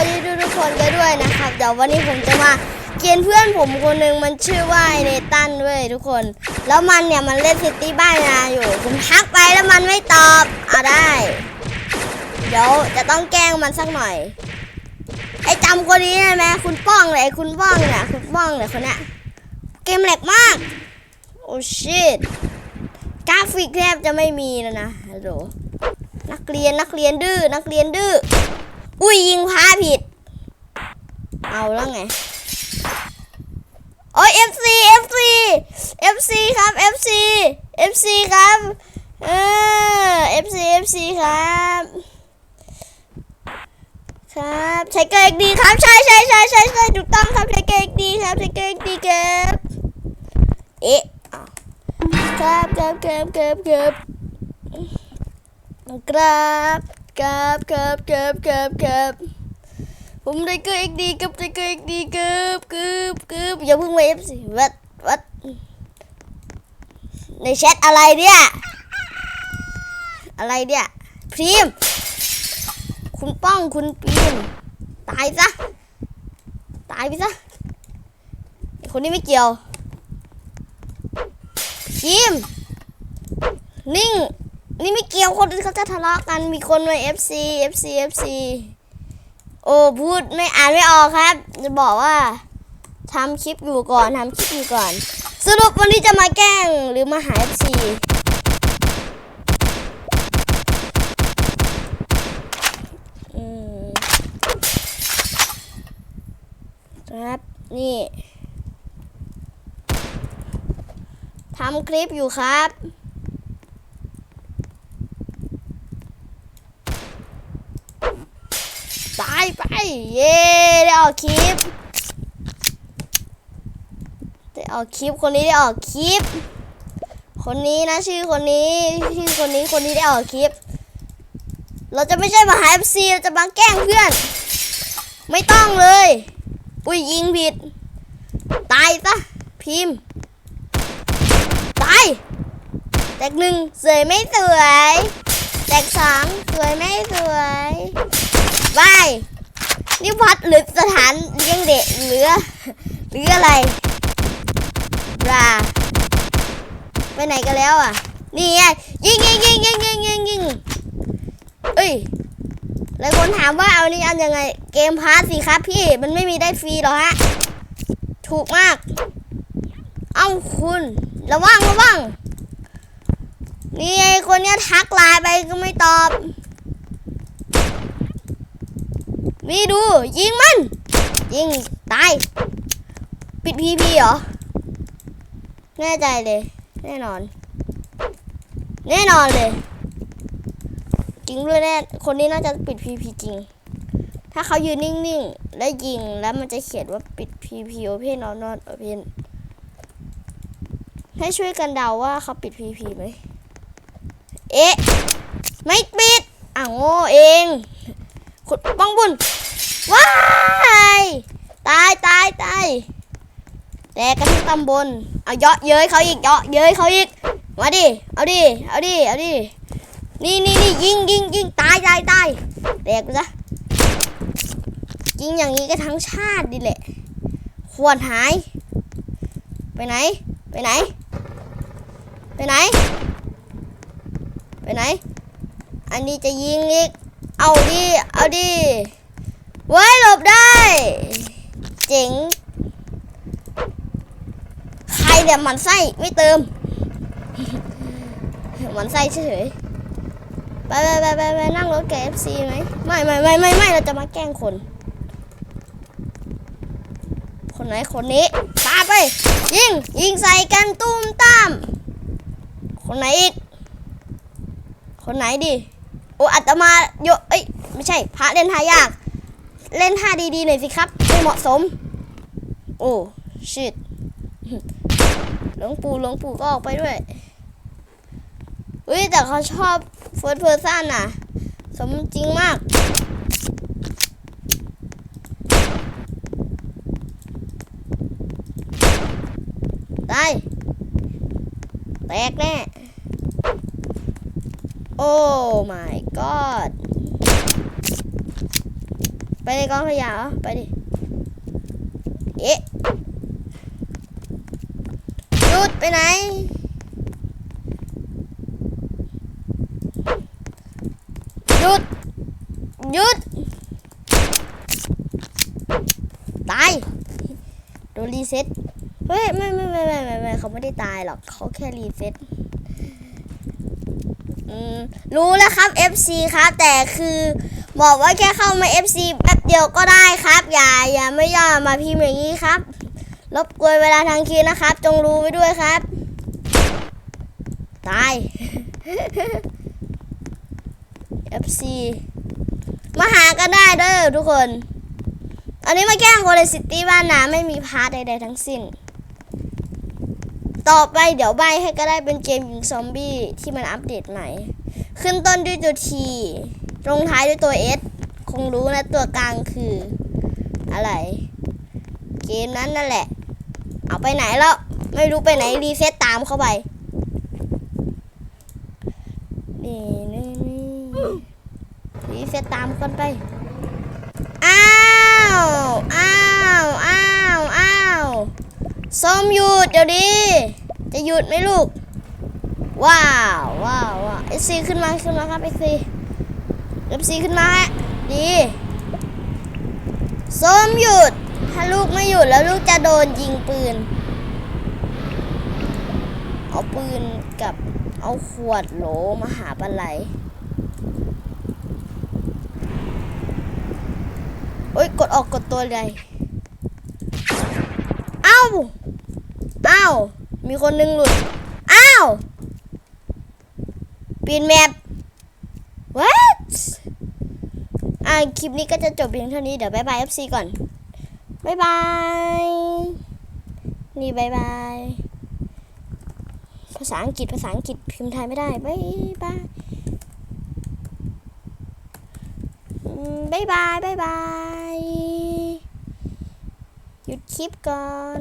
วัสดีทุกคนกันด้วยนะครับเดี๋ยววันนี้ผมจะมาเกณฑ์เพื่อนผมคนหนึ่งมันชื่อว่าไอเนตันเว้ยทุกคน แล้วมันเนี่ยมันเล่นซิตี้บ้านนาอยู่ ผมทักไปแล้วมันไม่ตอบอะได้ เดี๋ยวจะต้องแกล้งมันสักหน่อย ไอจำคนนี้ได้ไหมคุณป้องเลยคุณป้องเนี่ยคุณป้องเนี่ยคนเนี้ยเกมแหลกมากโอ้ชิตกราฟิกแทบจะไม่มีแล้วนะฮัลโหลนักเรียนนักเรียนดื้อนักเรียนดื้อ อุ้ยยิงพาผิด เอาแล้วไง โอ้ย FC FC FC ครับ FC FC ครับ เออ FC FC ครับ ครับใช้เกงดีครับ ใช่ใช่ใช่ใช่ใช่ถูกต้องครับใช้เกงดีครับใช้เกงดีครับเอ๊ะครับครับครับครับครับครับ ครับครับครับครับครับผมได้เกงดีครับได้เกงดีครับครับครับอย่าเพิ่งเวฟสิวัดวัดในแชทอะไรเนี่ย อะไรเนี่ยพรีม คุณป้องคุณปีนตายซะ ตายไปซะ คนนี้ไม่เกี่ยวพิมนิ่ง นี่ไม่เกี่ยวคนอื่นเขาจะทะเลาะกันมีคนมา FC FC FC โอ้พูดไม่อ่านไม่ออกครับ จะบอกว่าทำคลิปอยู่ก่อนทำคลิปอยู่ก่อน สรุปวันนี้จะมาแกล้งหรือมาหา FC ครับนี่ทำคลิปอยู่ครับ ตายไป เย้ได้ออกคลิปได้ออกคลิปคนนี้ได้ออกคลิป คนนี้นะชื่อคนนี้ชื่อคนนี้คนนี้ได้ออกคลิป เราจะไม่ใช่มาหา FC เราจะมาแกล้งเพื่อน ไม่ต้องเลย อุ้ยยิงผิด ตายซะพิมพ์ตายแตกหนึ่งสวยไม่สวย แตกสองสวยไม่สวย บายนี่วัดหรือสถานเลี้ยงเด็กหรือหรืออะไรบราไปไหนกันแล้วอะ นี่ไงยิงยิงยิงยิงยิงยิงยิงเอ้ยหลายคนถามว่าเอานี่อันยังไง เกมพาร์ทสิครับพี่มันไม่มีได้ฟรีหรอฮะ ถูกมาก เอ้าคุณ ระวังระวังนี่ไอคนเนี้ยทักไลน์ไปก็ไม่ตอบ นี่ดู ยิงมัน ยิง ตาย ปิดพีพีเหรอ แน่ใจเลย แน่นอน แน่นอนเลย จริงด้วยแน่ คนนี้น่าจะปิดพีพีจริง ถ้าเขายืนนิ่งๆ แล้วยิงแล้วมันจะเขียนว่าปิดพีพีโอเพนนอนนอนโอเพนให้ช่วยกันเดาว่าเขาปิดพีพีไหม เอ๊ะ ไม่ปิดอะโง่เอง ขุดป้องบุญว้ายตายตายตายแต่กระทั่ตำบลเอาเยาะเย้ยเขาอีกเยาะเย้ยเขาอีกมาดิเอาดิเอาดิเอาดินี่นี่นี่ยิงยิงยิงตายตายตายแตกไปซะยิงอย่างนี้ก็ทั้งชาติดิแหละ ควรหาย ไปไหน ไปไหน ไปไหน ไปไหน อันนี้จะยิงอีก เอาดิ เอาดิไว้ยหลบได้ เจ๋ง ใครเนี่ยหมันไส้ไม่เติมหมันไส้เฉยๆไปไปไปไปไปนั่งรถแก FC ไหมไม่ไม่ไม่ไม่ไม่เราจะมาแกล้งคน คนไหนคนนี้ตาไป ยิง ยิงใส่กันตุ้มตาม คนไหนอีก คนไหนดิ โอ้อัตมาโยเอ้ยไม่ใช่พระเล่นท่ายาก เล่นท่าดีๆหน่อยสิครับไม่เหมาะสม โอ้ชิตหลวงปู่หลวงปู่ก็ออกไปด้วยเฮ้ยแต่เขาชอบเฟิร์สเพอร์ซันน่ะ สมจริงมากตายแตกแน่ โอ้ my god ไปในกองขยะเหรอไปดิ เอ๊ะหยุดไปไหน หยุด หยุด ตาย โดนรีเซ็ตเฮ้ย ไม่ไม่ไม่ไม่ไม่ไม่เขาไม่ได้ตายหรอก เขาแค่รีเซ็ต รู้แล้วครับ FC ครับ แต่คือบอกว่าแค่เข้ามา FC แป๊บเดียวก็ได้ครับ อย่าอย่าไม่ย่อมาพิมพ์อย่างนี้ครับ รบกวนเวลาทางคิวนะครับ จงรู้ไว้ด้วยครับ ตาย FC มาหากันได้เด้อทุกคน อันนี้มาแกล้งโกเลซิตี้บ้านนาไม่มีพาร์ทใดๆทั้งสิ้น ต่อไปเดี๋ยวใบให้ก็ได้เป็นเกมยิงซอมบี้ที่มันอัปเดตใหม่ ขึ้นต้นด้วยตัว T ลงท้ายด้วยตัว S คงรู้นะตัวกลางคือ อะไร เกมนั้นนั่นแหละ เอาไปไหนแล้ว ไม่รู้ไปไหนรีเซ็ตตามเข้าไปนี่นี่นี่รีเซ็ตตามกันไป อ้าว อ้าว อ้าว อ้าวส้มหยุดเดี๋ยวดี จะหยุดไหมลูก ว้าวว้าวว้าวเอซีขึ้นมาขึ้นมาครับเอซีเอซีขึ้นมาฮะดีส้มหยุด ถ้าลูกไม่หยุดแล้วลูกจะโดนยิงปืน เอาปืนกับเอาขวดโหลมาหาปลาไหลโอ้ยกดออกกดตัวเลยเอ้า เอ้า มีคนหนึงหลุด อ้าว ปีนแมป what อ่าคลิปนี้ก็จะจบเพียงเท่านี้ เดี๋ยวบายบาย FC ก่อนบายบาย นี่บายบาย ภาษาอังกฤษภาษาอังกฤษพิมพ์ไทยไม่ได้บายบายบายบายบายบาย หยุดคลิปก่อน